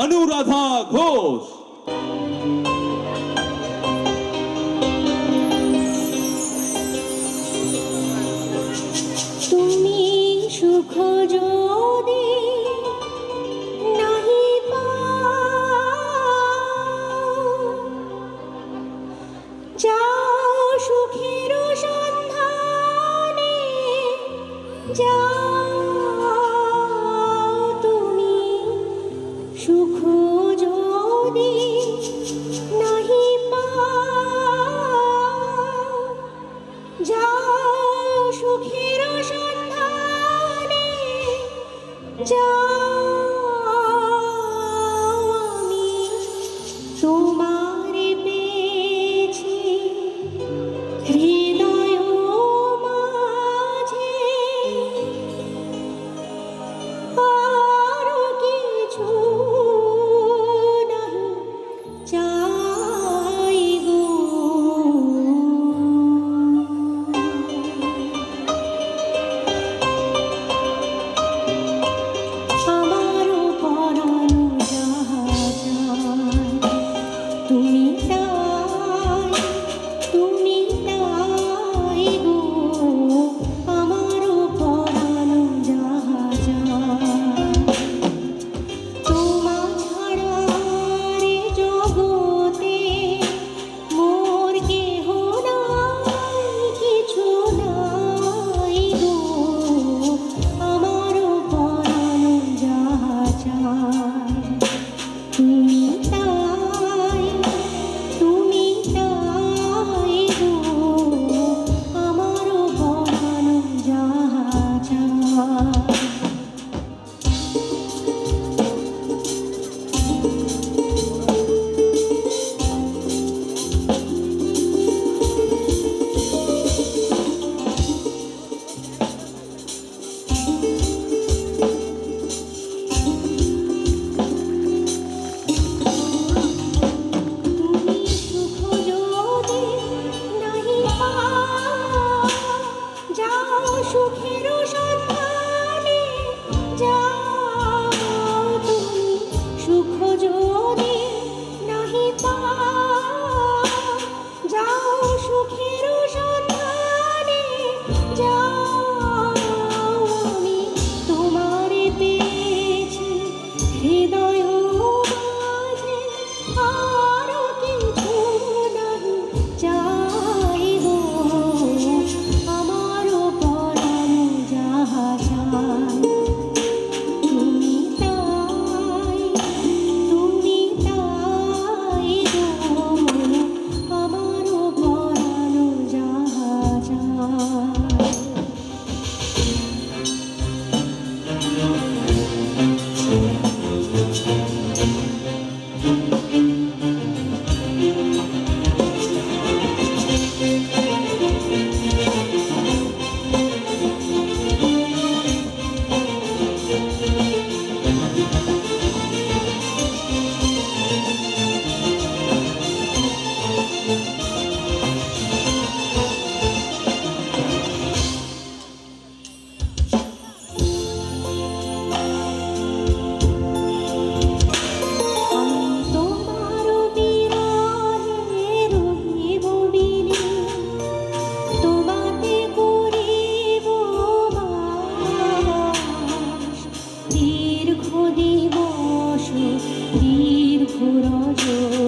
অনুরাধা ঘোষ তুমি সুখ যদি নাহি যাও সুখের সন্ধানে যাও tu you.